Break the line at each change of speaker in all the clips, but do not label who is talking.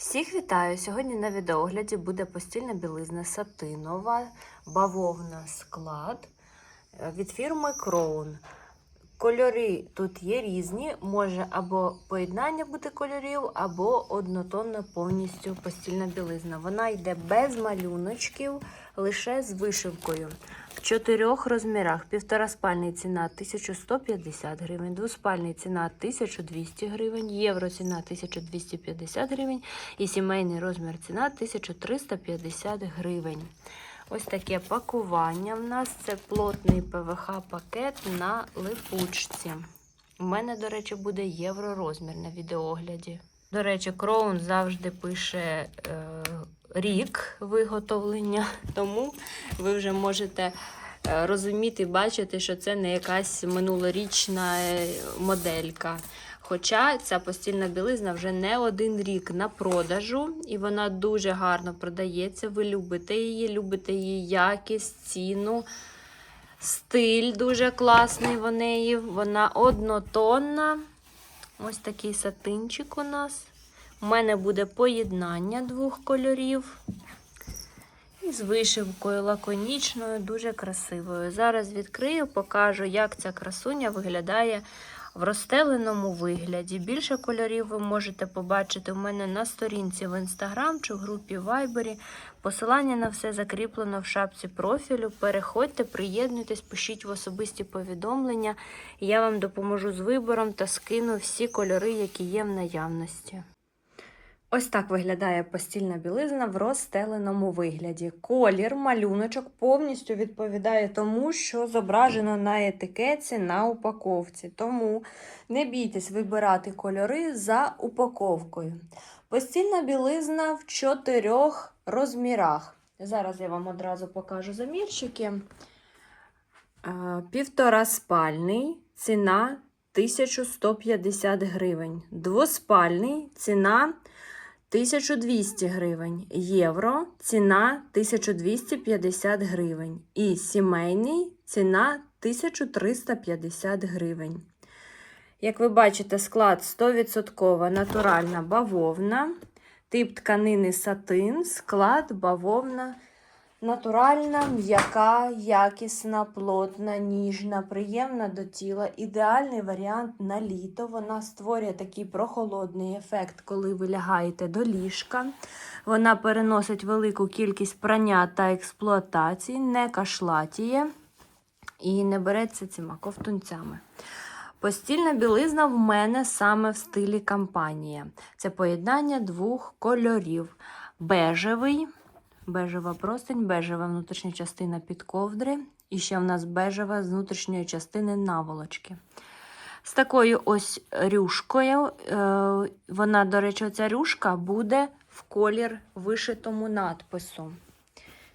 Всіх вітаю! Сьогодні на відеогляді буде постільна білизна сатинова, бавовна склад е, від фірми Crown. Кольори тут є різні, може або поєднання бути кольорів, або однотонна повністю постільна білизна. Вона йде без малюночків, лише з вишивкою. В чотирьох розмірах. Півтораспальний ціна 1150 гривень, двоспальний ціна 1200 гривень, євро ціна 1250 гривень і сімейний розмір ціна 1350 гривень. Ось таке пакування в нас це плотний ПВХ-пакет на липучці. У мене, до речі, буде євророзмір на відеоогляді. До речі, Кроун завжди пише е, рік виготовлення, тому ви вже можете е, розуміти бачити, що це не якась минулорічна е, моделька. Хоча ця постільна білизна вже не один рік на продажу, і вона дуже гарно продається. Ви любите її, любите її якість, ціну. Стиль дуже класний в неї. Вона однотонна. Ось такий сатинчик у нас. У мене буде поєднання двох кольорів. І з вишивкою лаконічною, дуже красивою. Зараз відкрию, покажу, як ця красуня виглядає в розстеленому вигляді. Більше кольорів ви можете побачити у мене на сторінці в інстаграм чи в групі Вайбері. Посилання на все закріплено в шапці профілю. Переходьте, приєднуйтесь, пишіть в особисті повідомлення. Я вам допоможу з вибором та скину всі кольори, які є в наявності. Ось так виглядає постільна білизна в розстеленому вигляді. Колір, малюночок повністю відповідає тому, що зображено на етикетці на упаковці. Тому не бійтесь вибирати кольори за упаковкою. Постільна білизна в чотирьох розмірах. Зараз я вам одразу покажу замірчики. Е, Півтора спальний, ціна 1150 гривень. Двоспальний ціна 1200 гривень. Євро ціна 1250 гривень. І сімейний ціна 1350 гривень. Як ви бачите, склад 100% натуральна бавовна, тип тканини сатин, склад бавовна. Натуральна, м'яка, якісна, плотна, ніжна, приємна до тіла. Ідеальний варіант на літо. Вона створює такий прохолодний ефект, коли ви лягаєте до ліжка. Вона переносить велику кількість прання та експлуатації, не кашлатіє і не береться цими ковтунцями. Постільна білизна в мене саме в стилі кампанія. Це поєднання двох кольорів: бежевий. Бежева простинь, бежева внутрішня частина під ковдри. І ще в нас бежева з внутрішньої частини наволочки. З такою ось рюшкою. е, Вона, до речі, оця рюшка буде в колір вишитому надпису.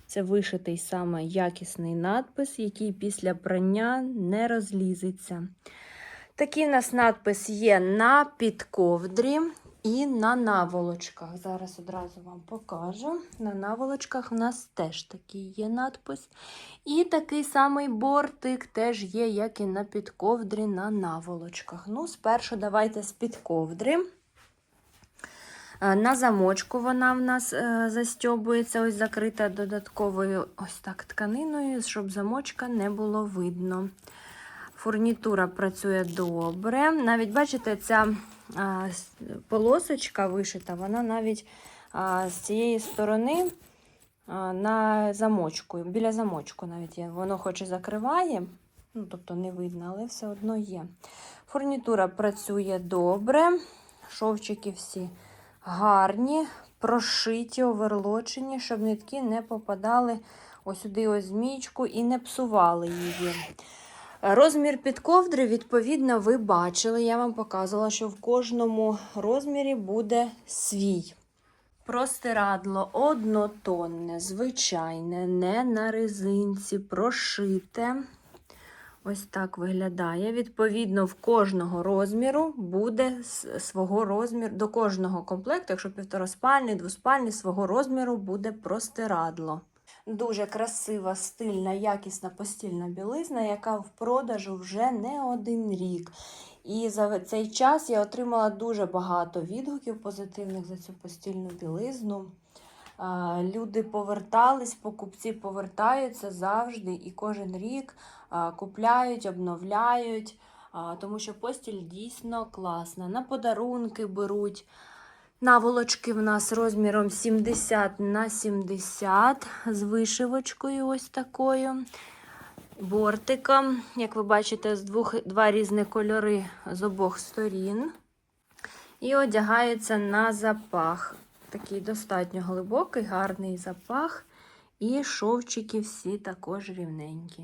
Це вишитий саме якісний надпис, який після прання не розлізеться. Такий у нас надпис є на підковдрі і на наволочках. Зараз одразу вам покажу. На наволочках в нас теж такий є надпис. І такий самий бортик теж є, як і на підковдрі на наволочках. Ну, спершу давайте з підковдри. Е, На замочку вона в нас е, застьобується, ось закрита додатковою ось так тканиною, щоб замочка не було видно. Фурнітура працює добре. Навіть, бачите, ця полосочка вишита, вона навіть з цієї сторони на замочку, біля замочку навіть є. Воно хоч і закриває, ну, тобто не видно, але все одно є. Фурнітура працює добре, шовчики всі гарні, прошиті, оверлочені, щоб нитки не попадали ось сюди ось змійку і не псували її. Розмір підковдри, відповідно, ви бачили. Я вам показувала, що в кожному розмірі буде свій. Простирадло однотонне, звичайне, не на резинці, прошите. Ось так виглядає. Відповідно, в кожного розміру буде свого розміру, до кожного комплекту, якщо півтораспальний, двоспальний, свого розміру буде простирадло. Дуже красива, стильна, якісна постільна білизна, яка в продажу вже не один рік. І за цей час я отримала дуже багато відгуків позитивних за цю постільну білизну. Люди повертались, покупці повертаються завжди і кожен рік купляють, обновляють, тому що постіль дійсно класна. На подарунки беруть. Наволочки в нас розміром 70 на 70 з вишивочкою ось такою. Бортиком, як ви бачите, з двох, два різні кольори з обох сторін. І одягається на запах. Такий достатньо глибокий, гарний запах. І шовчики всі також рівненькі.